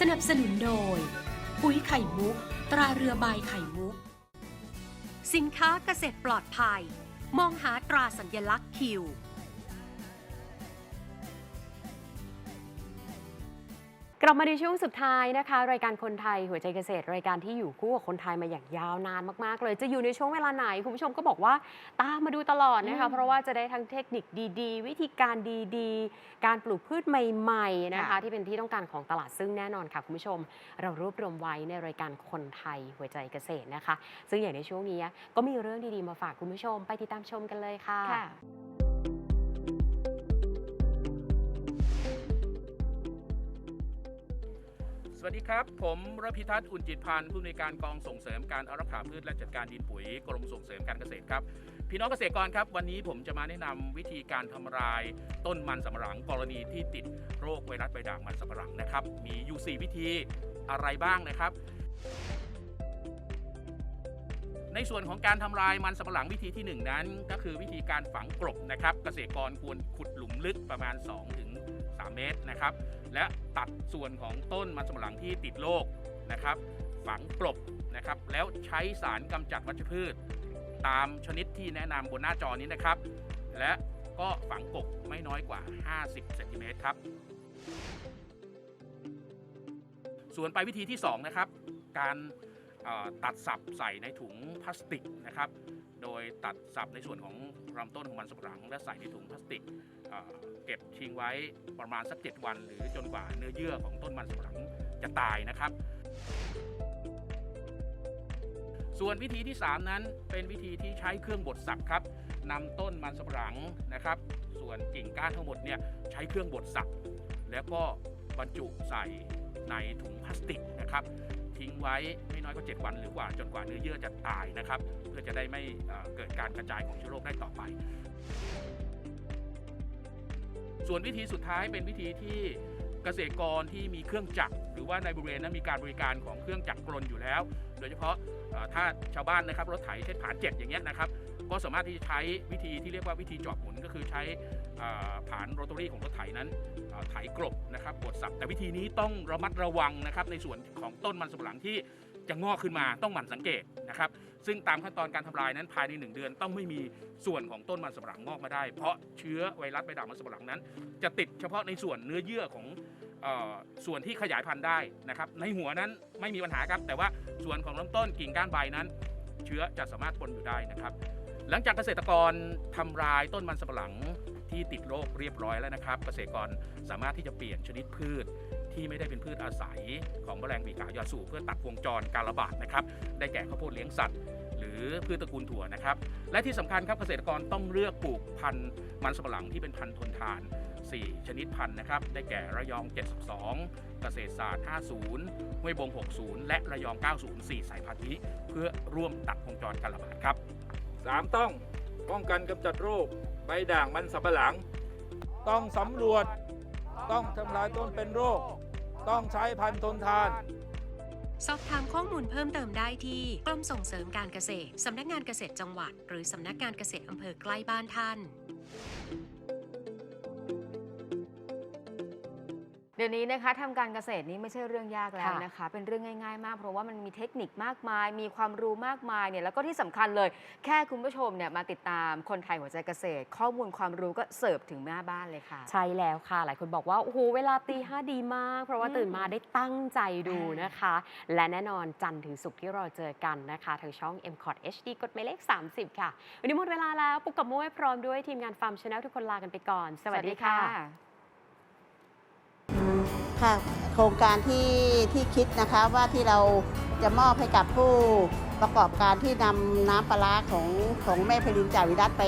สนับสนุนโดย ปุ๋ยไข่มุก ตราเรือใบไข่มุก สินค้าเกษตรปลอดภัย มองหาตราสัญลักษณ์คิว กลับมาในช่วงสุดท้ายนะคะ รายการคนไทยหัวใจเกษตร รายการที่อยู่คู่กับคนไทยมาอย่างยาวนานมากๆ เลยจะอยู่ในช่วงเวลาไหน คุณผู้ชมก็บอกว่าตามมาดูตลอดนะคะเพราะว่าจะได้ทั้งเทคนิคดีๆ วิธีการดีๆ การปลูกพืชใหม่ๆนะคะค่ะที่เป็นที่ต้องการของตลาดซึ่งแน่นอนค่ะคุณผู้ชม เรารวบรวมไว้ในรายการคนไทยหัวใจเกษตรนะคะ ซึ่งอย่างในช่วงนี้ก็มีเรื่องดีๆมาฝากคุณผู้ชมไปติดตามชมกันเลยค่ะ วัสดีครับ ผมรพิทัศน์อุ่นจิตพันธ์ผู้อำนวยการกองส่งเสริมการอารักขาพืชและจัดการดินปุ๋ยกรมส่งเสริมการเกษตรครับ พี่น้องเกษตรกรครับ วันนี้ผมจะมาแนะนำวิธีการทำลายต้นมันสำปะหลังกรณีที่ติดโรคไวรัสใบด่างมันสำปะหลังนะครับ มีอยู่ 4 วิธีอะไรบ้างนะครับ ในส่วนของการทำลายมันสำปะหลังวิธีที่ 1 นั้น ก็คือวิธีการฝังกลบนะครับ เกษตรกรควรขุดหลุมลึกประมาณ2ถึง 3 เมตรนะครับ และตัดส่วนของต้นมันสำปะหลังที่ติดโรคนะครับ ฝังกลบนะครับ แล้วใช้สารกำจัดวัชพืช ตามชนิดที่แนะนำบนหน้าจอนี้นะครับ และก็ฝังกบไม่น้อยกว่า 50เซนติเมตรครับ ส่วนไปวิธีที่ 2 นะครับ การตัดสับใส่ในถุงพลาสติกนะครับ โดยตัดสับในส่วนของลำต้นของมันสำปะหลัง และใส่ในถุงพลาสติกเเก็บทิ้งไว้ประมาณสัก 7 วัน หรือจนกว่าเนื้อเยื่อของต้นมันสำปะหลังจะตายนะครับ ส่วนวิธีที่ 3 นั้นเป็นวิธีที่ใช้เครื่องบดสับครับนำต้นมันสำปะหลังนะครับ ส่วนกิ่งก้านทั้งหมดเนี่ยใช้เครื่องบดสับแล้วก็บรรจุใส่ ในถุงพลาสติกนะครับ ทิ้งไว้ไม่น้อยกว่า7วัน หรือกว่าจนกว่าเนื้อเยื่อจะตายนะครับ เพื่อจะได้ไม่เกิดการกระจายของเชื้อโรคได้ต่อไป ส่วนวิธีสุดท้ายเป็นวิธีที่เกษตรกรที่มีเครื่องจักรหรือว่าในบริเวณนั้นมีการบริการของเครื่องจักรกลอยู่แล้ว โดยเฉพาะถ้าชาวบ้านนะครับรถไถเช่นผานเจ็ดอย่างเงี้ยนะครับ ก็สามารถที่จะใช้วิธีที่เรียกว่าวิธีจอบหมุนก็คือใช้เอ่อผานโรตารี่ของรถไถนั้นไถกลบนะครับบดสับแต่วิธีนี้ต้องระมัดระวังนะครับในส่วนของต้นมันสำปะหลังที่จะงอกขึ้นมาต้องหมั่นสังเกตนะครับ ซึ่งตามขั้นตอนการทำลายนั้นภายใน 1 เดือนต้องไม่มีส่วนของต้นมันสำปะหลังงอกมาได้ เพราะเชื้อไวรัสใบด่างมันสำปะหลังนั้น จะติดเฉพาะในส่วนเนื้อเยื่อของส่วนที่ขยายพันธุ์ได้นะครับ ในหัวนั้นไม่มีปัญหาครับ แต่ว่าส่วนของลำต้นกิ่งก้านใบนั้น เชื้อจะสามารถปนอยู่ได้นะครับ หลังจากเกษตรกรทำลายต้นมันสำปะหลังที่ติดโรคเรียบร้อยแล้วนะครับ เกษตรกรสามารถที่จะเปลี่ยนชนิดพืชที่ไม่ได้เป็นพืชอาศัยของแมลงปีกายอดสูบเพื่อตัดวงจรการระบาดนะครับได้แก่ข้าวโพดเลี้ยงสัตว์ หรือพืชตระกูลถั่วนะครับและที่สำคัญครับเกษตรกรต้องเลือกปลูกพันธุ์มันสำปะหลังที่เป็นพันธุ์ทนทาน 4 ชนิดพันธุ์นะครับได้แก่ระยอง 72 เกษตรศาสตร์ 50ห้วยบง 60 และระยอง 90 4 สายพันธุ์นี้ เพื่อร่วมตัดวงจรการระบาดครับ สามต้องป้องกันกำจัดโรคใบด่างมันสำปะหลัง ต้องสำรวจ ต้องทำลายต้นเป็นโรค ต้องใช้พันธุ์ทนทาน สอบถามข้อมูลเพิ่มเติมได้ที่กรมส่งเสริมการเกษตร สำนักงานเกษตรจังหวัด หรือสำนักงานเกษตรอำเภอใกล้บ้านท่าน เดี๋ยวนี้นะคะทำการเกษตรนี้ไม่ใช่เรื่องยากแล้วค่ะนะคะ เป็นเรื่องง่าย ๆ มาก เพราะว่ามันมีเทคนิคมากมาย มีความรู้มากมายเนี่ยแล้วก็ที่สำคัญเลย แค่คุณผู้ชมเนี่ยมาติดตามคนไทยหัวใจเกษตร ข้อมูลความรู้ก็เสิร์ฟถึงหน้าบ้านเลยค่ะ ใช่แล้วค่ะ หลายคนบอกว่าโอ้โหเวลาตีห้าดีมาก เพราะว่าอืมตื่นมาได้ตั้งใจดูอ่านนะคะ และแน่นอนจันทร์ถึงศุกร์ที่เราเจอกันนะคะทางช่อง m c o t HD กดหมายเลข 30 ค่ะวันนี้หมดเวลาแล้วปุ๊กกับมุ้ยพร้อมด้วยทีมงานฟาร์มชาแนลทุกคนลากันไปก่อน สวัสดีค่ะ ค่ะโครงการที่ที่คิดนะคะว่าที่เราจะมอบให้กับผู้ประกอบการที่นำน้ำปลาร้าของของแม่พลินจ่าวิรัตไป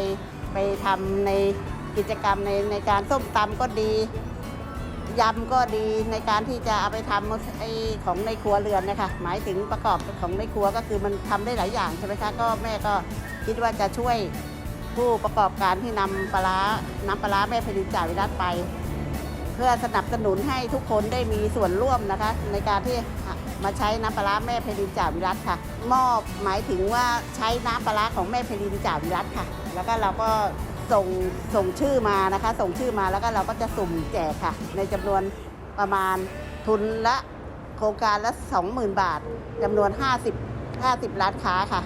ไปทำในกิจกรรมในในการส้มตำก็ดียำก็ดีในการที่จะเอาไปทำไอของในครัวเรือนนะคะหมายถึงประกอบของในครัวก็คือมันทำได้หลายอย่างใช่ไหมคะก็แม่ก็คิดว่าจะช่วยผู้ประกอบการที่นำปลาร้าน้ำปลาร้าแม่พลินจ่าวิรัตไป เพื่อสนับสนุนให้ทุกคนได้มีส่วนร่วมนะคะ ในการที่มาใช้น้ำปลาร้าแม่เพลินจ่าวิรัตค่ะ มอบหมายถึงว่าใช้น้ำปลาร้าของแม่เพลินจ่าวิรัตค่ะ แล้วก็เราก็ส่งส่งชื่อมานะคะ ส่งชื่อมาแล้วก็เราก็จะสุ่มแจกค่ะ ในจำนวนประมาณทุนละโครงการละ 20,000 บาทจำนวน 50 50ร้านค้าค่ะ